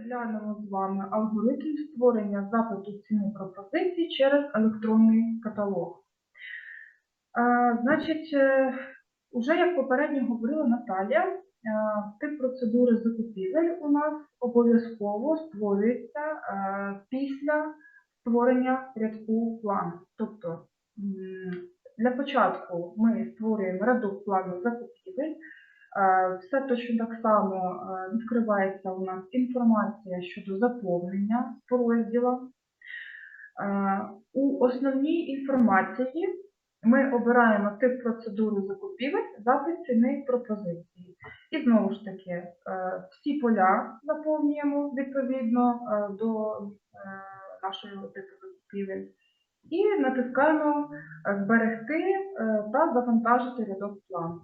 розглянемо з вами алгоритм створення запиту ціни пропозицій через електронний каталог. Е, Значить, е, уже як попередньо говорила Наталія, е, тип процедури закупівель у нас обов'язково створюється після створення рядку плану. Тобто для початку ми створюємо рядок плану закупівель. Е, Все точно так само е, відкривається у нас інформація щодо заповнення по. Е, У основній інформації ми обираємо тип процедури закупівель, запит ціни пропозиції. І знову ж таки, всі поля заповнюємо відповідно до нашого типу закупівель. І натискаємо Зберегти та завантажити рядок плану.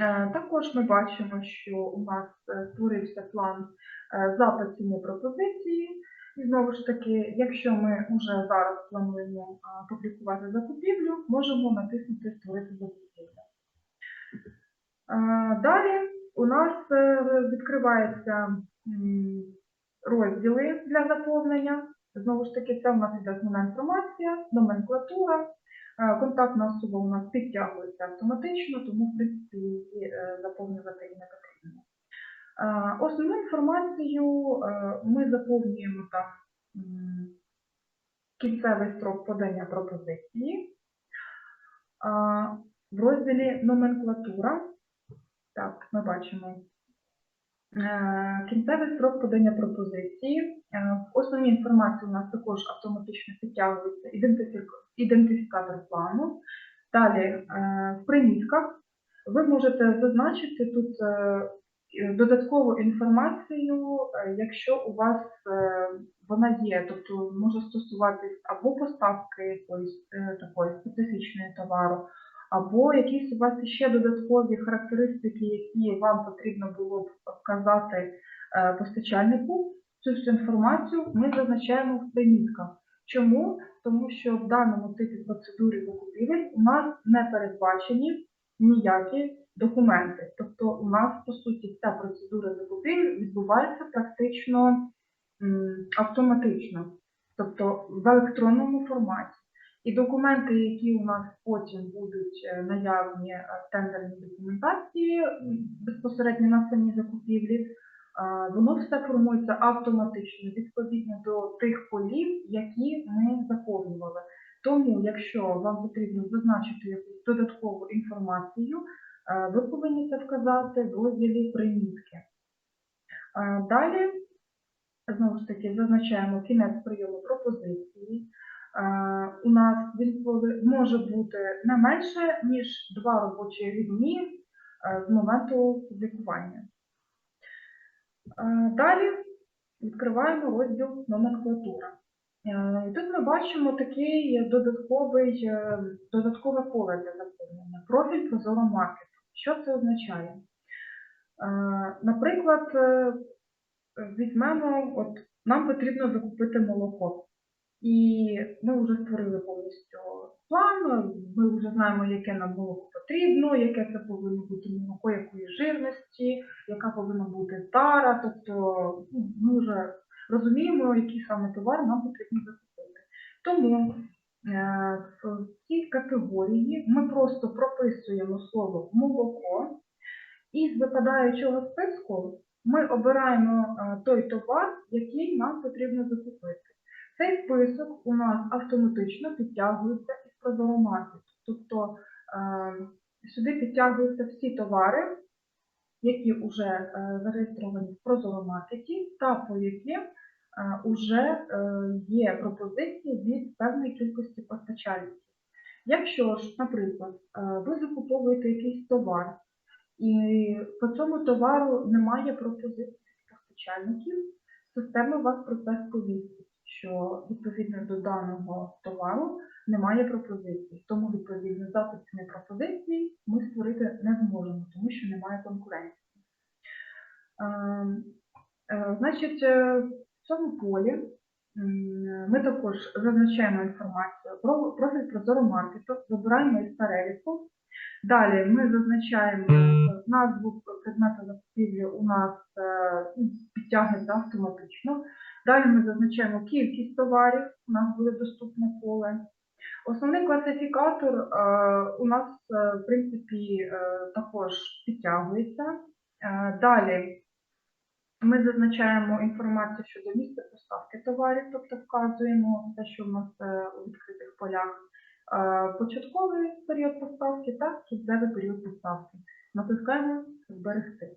Е, Також ми бачимо, що у нас е, створився план е, запит ціни пропозиції. І знову ж таки, якщо ми вже зараз плануємо публікувати закупівлю, можемо натиснути Створити закупівлю. Далі у нас відкриваються розділи для заповнення. Знову ж таки, це у нас іде основна інформація, номенклатура. Е, Контактна особа у нас підтягується автоматично, тому, в принципі, її е, заповнювати і не потрібно. Е, Основну інформацію ми заповнюємо там кінцевий строк подання пропозиції. В розділі номенклатура, так, ми бачимо кінцевий строк подання пропозиції. Е, В основній інформації у нас також автоматично підтягується ідентифік- ідентифікатор плану. Далі е, в примітках ви можете зазначити тут е, е, додаткову інформацію, е, якщо у вас е, вона є, тобто може стосуватись або поставки якоїсь е, такої специфічної товару, або якісь у вас ще додаткові характеристики, які вам потрібно було б вказати е, постачальнику. Цю всю інформацію ми зазначаємо в примітках. Чому? Тому що в даному типі процедури закупівель у нас не передбачені ніякі документи. Тобто у нас, по суті, ця процедура закупівель відбувається практично автоматично, тобто в електронному форматі. І документи, які у нас потім будуть е, наявні е, в тендерній документації безпосередньо на самій закупівлі, воно все формується автоматично відповідно до тих полів, які ми заповнювали. Тому, якщо вам потрібно зазначити якусь додаткову інформацію, е, ви повинні це вказати в розділі примітки. Е, Далі, знову ж таки, зазначаємо кінець прийому пропозиції. Е, У нас він може бути не менше, ніж два робочі дні е, з моменту публікування. Е, Далі відкриваємо розділ номенклатура. Е, і Тут ми бачимо такий додатковий, е, додаткове поле для заповнення профіль Прозоро маркету. Що це означає? Е, Наприклад, е, візьмемо, от нам потрібно закупити молоко. І ми вже створили повністю план, ми вже знаємо, яке нам молоко потрібно, яке це повинно бути молоко, якої жирності, яка повинна бути тара, тобто ну, ми вже розуміємо, який саме товар нам потрібно закупити. Тому е, в цій категорії ми просто прописуємо слово молоко, і з випадаючого списку ми обираємо е, той товар, який нам потрібно закупити. Цей список у нас автоматично підтягується із прозоромаркету. Тобто е, сюди підтягуються всі товари, які вже е, зареєстровані в прозоромаркеті та по яким вже є пропозиції від певної кількості постачальників. Якщо ж, наприклад, е, ви закуповуєте якийсь товар, і по цьому товару немає пропозицій від постачальників, система вас про це сповістить, що відповідно до даного товару немає пропозицій. Тому відповідно запит ціни пропозиції ми створити не зможемо, тому що немає конкуренції. Е, е, Значить, е, в цьому полі ми також зазначаємо інформацію про профіль Прозоро маркету, вибираємо із переліку Далі ми зазначаємо назву предмету закупівлі у нас е, ну, підтягнеться автоматично. Далі ми зазначаємо кількість товарів, у нас буде доступне поле. Основний класифікатор е, у нас, е, в принципі, е, також підтягується. Далі ми зазначаємо інформацію щодо місця поставки товарів, тобто вказуємо те, що в нас у відкритих полях початковий період поставки та кінцевий період поставки. Натискаємо зберегти.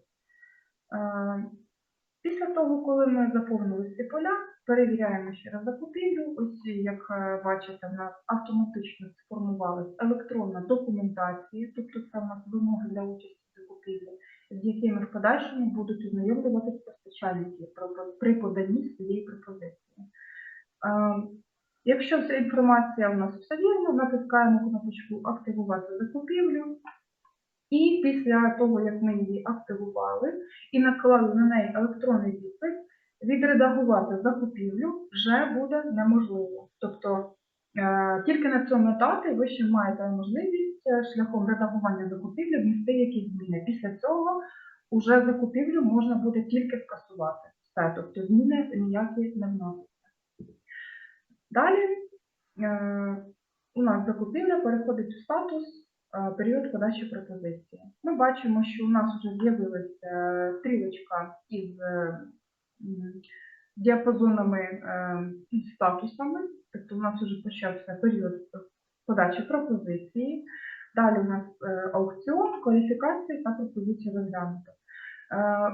Після того, коли ми заповнили ці поля, перевіряємо ще раз закупівлю. Ось як е, бачите, в нас автоматично сформувалась електронна документація, тобто це в нас вимоги для участі в закупівлі, з якими в подальшому будуть ознайомлюватися постачальники при- при поданні своєї пропозиції. Е, Якщо вся інформація у нас все вірно, натискаємо кнопочку Активувати закупівлю. І після того, як ми її активували і наклали на неї електронний підпис, відредагувати закупівлю вже буде неможливо. Тобто е, тільки на цьому етапі ви ще маєте можливість е, шляхом редагування закупівлі внести якісь зміни. Після цього уже закупівлю можна буде тільки скасувати. Все, тобто зміни ніякі не вносяться. Далі е, у нас закупівля переходить в статус період подачі пропозиції. Ми бачимо, що у нас вже з'явилася е, стрілочка із е, діапазонами е, із статусами, тобто у нас вже почався період подачі пропозиції. Далі у нас аукціон, кваліфікація та пропозиція розглянута.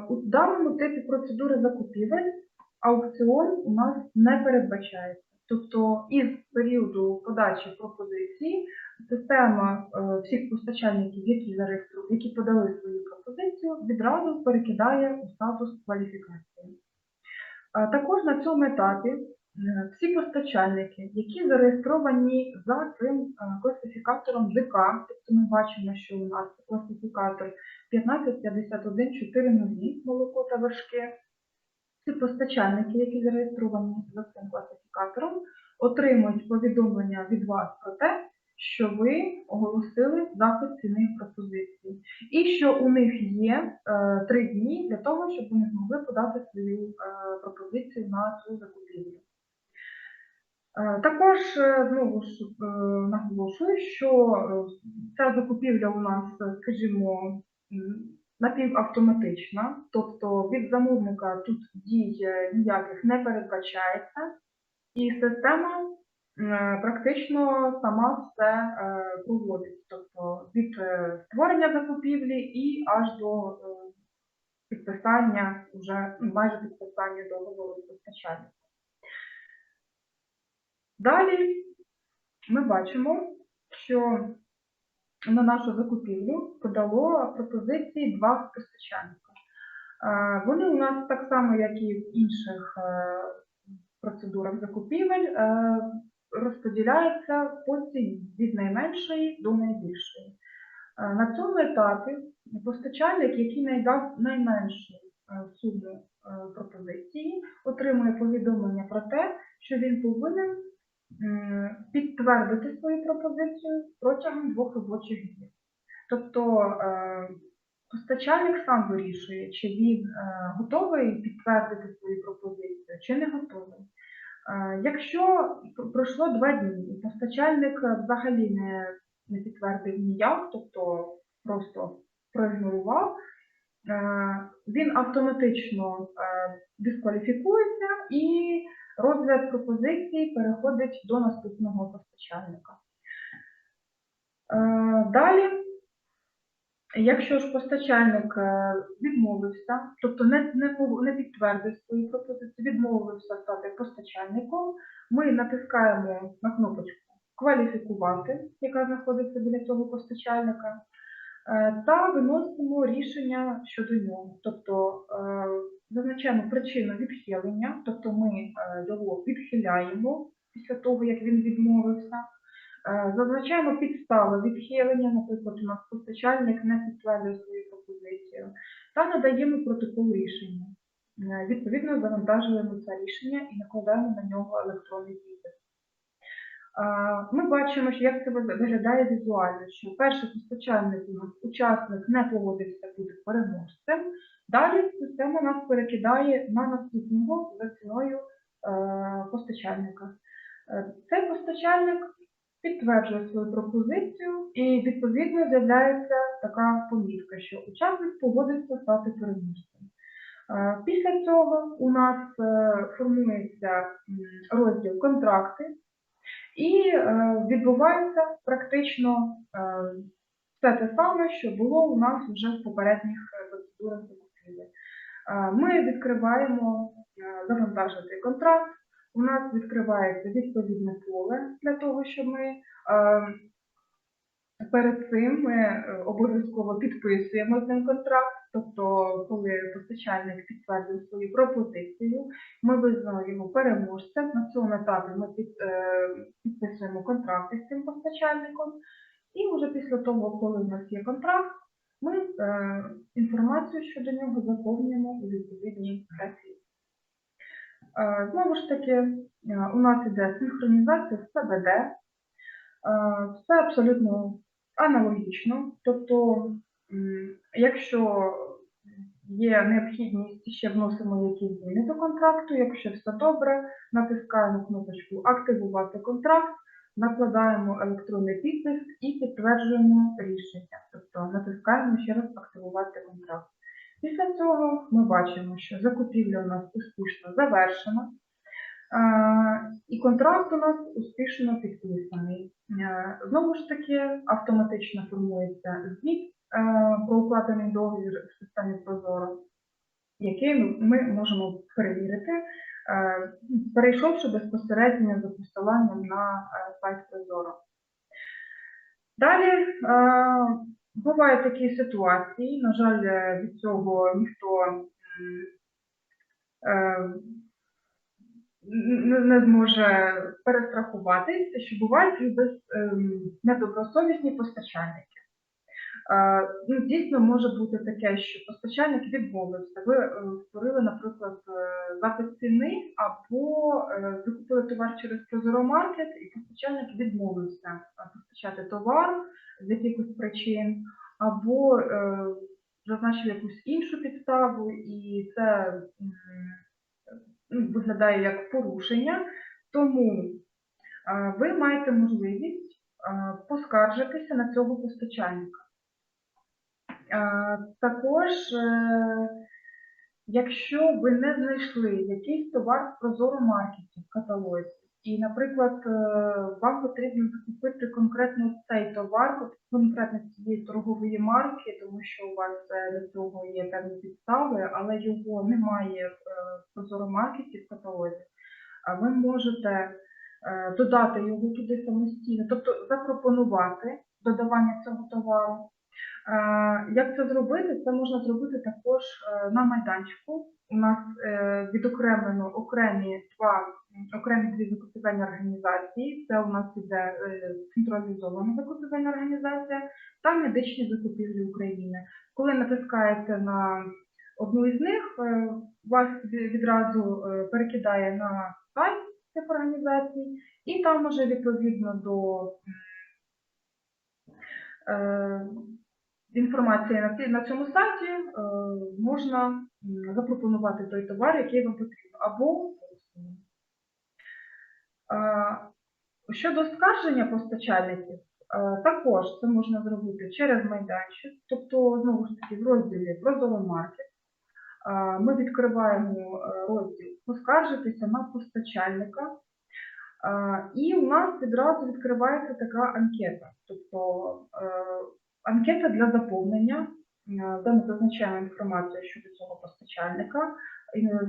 У даному типі процедури закупівель аукціон у нас не передбачається. Тобто із періоду подачі пропозиції система е, всіх постачальників, які зареєстру- які подали свою пропозицію, відразу перекидає у статус кваліфікації. Також на цьому етапі е, всі постачальники, які зареєстровані за цим е, класифікатором ДК, тобто ми бачимо, що у нас класифікатор 155140 молоко та вершки, ці постачальники, які зареєстровані за цим класифікатором, отримують повідомлення від вас про те, що ви оголосили запит ціни пропозиції, і що у них є е, три дні для того, щоб вони змогли подати свою е, пропозицію на цю закупівлю. Е, Також е, знову ж е, наголошую, що е, ця закупівля у нас, е, скажімо, напівавтоматична, тобто від замовника тут дій е, ніяких не передбачається, і система е, практично сама все е, проводить, тобто від е, створення закупівлі і аж до е, підписання, вже майже підписання договору з постачальником. Далі ми бачимо, що на нашу закупівлю подало пропозиції два постачальника. Е, Вони у нас так само, як і в інших е, процедурах закупівель, розподіляються по ціні від найменшої до найбільшої. Е, На цьому етапі постачальник, який найдасть найменшу е, суму е, пропозиції, отримує повідомлення про те, що він повинен підтвердити свою пропозицію протягом двох робочих днів. Тобто постачальник сам вирішує, чи він готовий підтвердити свою пропозицію, чи не готовий. Е, Якщо пройшло два дні, і постачальник е, взагалі не, не підтвердив ніяк, тобто просто проігнорував, е, він автоматично дискваліфікується і розгляд пропозицій переходить до наступного постачальника. Далі, якщо ж постачальник е, відмовився, тобто не, не, не підтвердив свою пропозицію, відмовився стати постачальником, ми натискаємо на кнопочку Кваліфікувати, яка знаходиться біля цього постачальника, е, та виносимо рішення щодо нього. Тобто е, зазначаємо причину відхилення, тобто ми його відхиляємо після того, як він відмовився. Е, Зазначаємо підстави відхилення, наприклад, у нас постачальник не підтвердив свою пропозицію, та надаємо протокол рішення. Е, Відповідно, завантажуємо це рішення і накладаємо на нього електронний підпис. Ми бачимо, як це виглядає- візуально, що перший постачальник у нас учасник не погодився бути переможцем. Далі система нас перекидає на наступного за ціною е, постачальника. Е, Цей постачальник підтверджує свою пропозицію і відповідно з'являється така помітка, що учасник погодився стати переможцем. Е, Після цього у нас е, формується розділ контракти, і е, відбувається практично все те саме, що було у нас вже в попередніх процедурах закупівлі. Ми відкриваємо завантажити контракт. У нас відкривається відповідне поле для того, щоб ми е, перед цим ми е, обов'язково підписуємо з ним контракт. Тобто, коли постачальник підтвердив свою пропозицію, ми визнали його переможцем. На цьому етапі ми е, підписуємо контракт із цим постачальником. І вже після того, коли у нас є контракт, ми інформацію щодо нього заповнюємо у відповідній графі. Е, знову ж таки, е, у нас іде синхронізація з ЦБД. Е, Все абсолютно аналогічно. Тобто, якщо є необхідність, ще вносимо якісь зміни до контракту. Якщо все добре, натискаємо кнопочку Активувати контракт, накладаємо електронний підпис і підтверджуємо рішення. Тобто натискаємо ще раз Активувати контракт. Після цього ми бачимо, що закупівля у нас успішно завершена. І контракт у нас успішно підписаний. Знову ж таки, автоматично формується звіт про укладений договір в системі Прозоро, який ми- можемо перевірити, перейшовши безпосередньо за посиланням на сайт Прозоро. Далі бувають такі ситуації, на жаль, е, від цього ніхто е, не, зможе перестрахуватись, що бувають і ем, недобросовісні постачальники. Е, ну, дійсно може бути таке, що постачальник відмовився. Ви створили, наприклад, запит ціни або закупили товар через Прозоромаркет, і постачальник відмовився постачати товар з якихось причин, або е, зазначив якусь іншу підставу, і це виглядає як порушення, тому е, ви маєте можливість е, поскаржитися на цього постачальника. Е, Також, якщо ви не знайшли якийсь товар в Прозоро маркеті в каталозі, і, наприклад, е, вам потрібно закупити конкретно цей товар, конкретно цієї торгової марки, тому що у вас е, для цього є певні підстави, але його немає в е, в маркеті в каталозі, ви можете додати його туди самостійно, тобто запропонувати додавання цього товару. Як це зробити? Це можна зробити також на майданчику. У нас відокремлено окремі два окремі дві закупівельні організації. Це у нас іде е, централізована закупівельна організація та медичні закупівлі України. Коли натискаєте на одну із них, е, вас відразу е, перекидає на сайт цих організацій, і там уже відповідно до інформації на, цьому сайті можна запропонувати той товар, який вам потрібен, або щодо скарження постачальників, е, також це можна зробити через майданчик, тобто знову ж таки в розділі Прозоро маркет. Е, Ми відкриваємо е, розділ Поскаржитися на постачальника. І у нас відразу відкривається така анкета. Тобто е, анкета для заповнення, де ми зазначаємо інформацію щодо цього постачальника,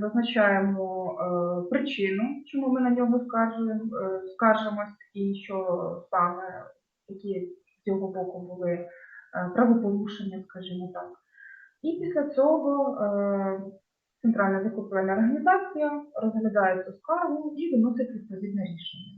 зазначаємо е, причину, чому ми на нього скаржуємо, е, скаржимось, і що саме які з його боку були е, правопорушення, скажімо так. І після цього е, Центральна закупівельна організація розглядає цю скаргу і виносить відповідне рішення.